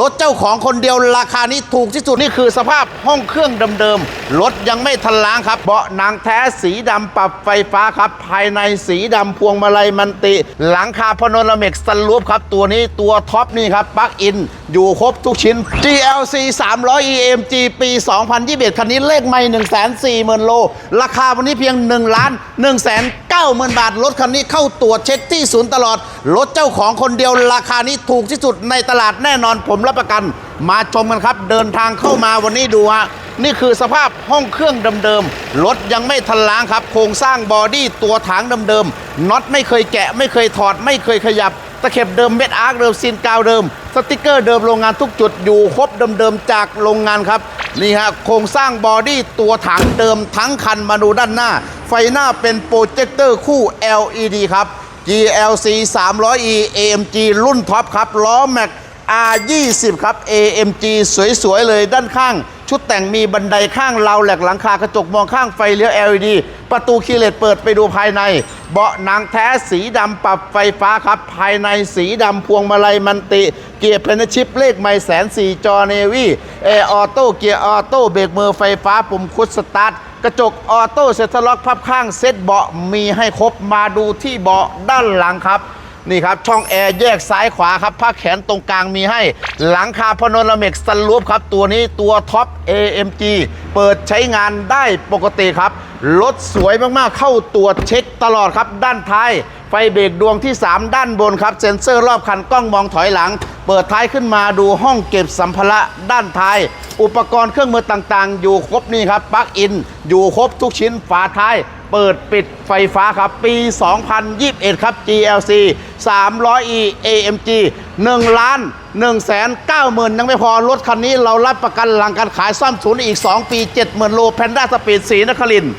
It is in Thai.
รถเจ้าของคนเดียวราคานี้ถูกที่สุดนี่คือสภาพห้องเครื่องเดิมๆรถยังไม่ทันล้างครับ เบาะหนังแท้สีดำปรับไฟฟ้าครับ ภายในสีดำพวงมาลัยมันติ หลังคาพาโนรามิกสลูปครับ ตัวนี้ตัวท็อปนี่ครับปลั๊กอิน อยู่ครบทุกชิ้น GLC 300 EMG ปี 2021 คันนี้เลขไม่ 1 4 0 0 0 0 โล ราคาวันนี้เพียง1ล้าน1 9 0 0 0 0 บาท รถคันนี้เข้าตรวจเช็คที่ศูนย์ตลอด รถเจ้าของคนเดียวราคานี้ถูกที่สุดในตลาดแน่นอนผมรับประกัน มาชมกันครับ เดินทางเข้ามาวันนี้ดูฮะนี่คือสภาพห้องเครื่องเดิมๆ รถยังไม่ทันล้างครับ โครงสร้างบอดี้ตัวถังเดิมๆ น็อตไม่เคยแกะ ไม่เคยถอด ไม่เคยขยับตะเข็บเดิมเม็ดอาร์คเดิมซีนกาวเดิม สติกเกอร์เดิมโรงงานทุกจุดอยู่ครบเดิมๆจากโรงงานครับนี่ฮะโครงสร้างบอดี้ตัวถังเดิมทั้งคันมาดูด้านหน้า ไฟหน้าเป็นโปรเจคเตอร์คู่ LED ครับ GLC 300E AMG รุ่นท็อปครับล้อแม็ก R20 ครับ AMG สวยๆเลยด้านข้าง ชุดแต่งมีบันไดข้างเราแหลกหลังคากระจกมองข้างไฟเลี้ยว LED ประตูคีเลตเปิดไปดูภายใน เบาะหนังแท้สีดำปรับไฟฟ้าครับ ภายในสีดำพวงมาลัยมันติ เกียร์เพนชิปเลขไม่แสนสี่จอเนวี่แอร์ออโต้เกียร์ออโต้เบรกมือไฟฟ้าปุ่มคุดสตาร์ทกระจกออโต้เซ็ตล็อกพับข้างเซ็ตเบาะมีให้ครบมาดูที่เบาะด้านหลังครับ นี่ครับ ช่องแอร์แยกซ้ายขวาครับผ้าแขนตรงกลางมีให้ หลังคาพานรามิกสลูปครับ ตัวนี้ตัวท็อป AMG เปิดใช้งานได้ปกติครับ รถสวยมากๆ เข้าตรวจเช็คตลอดครับ ด้านท้าย ไฟเบรกดวงที่ 3 ด้านบนครับ เซ็นเซอร์รอบคันกล้องมองถอยหลัง เปิดท้ายขึ้นมาดูห้องเก็บสัมภาระด้านท้าย อุปกรณ์เครื่องมือต่างๆ อยู่ครบนี่ครับปลั๊กอิน อยู่ครบทุกชิ้นฝาท้าย เปิดปิดไฟฟ้าครับ ปี 2021 ครับ GLC 300E AMG 1ล้าน1แสน9หมื่นยังไม่พอ รถคันนี้เรารับประกันหลังการขายซ่อมศูนย์อีก 2 ปี 70,000 โลแพนด้าสปีดสีนครินทร์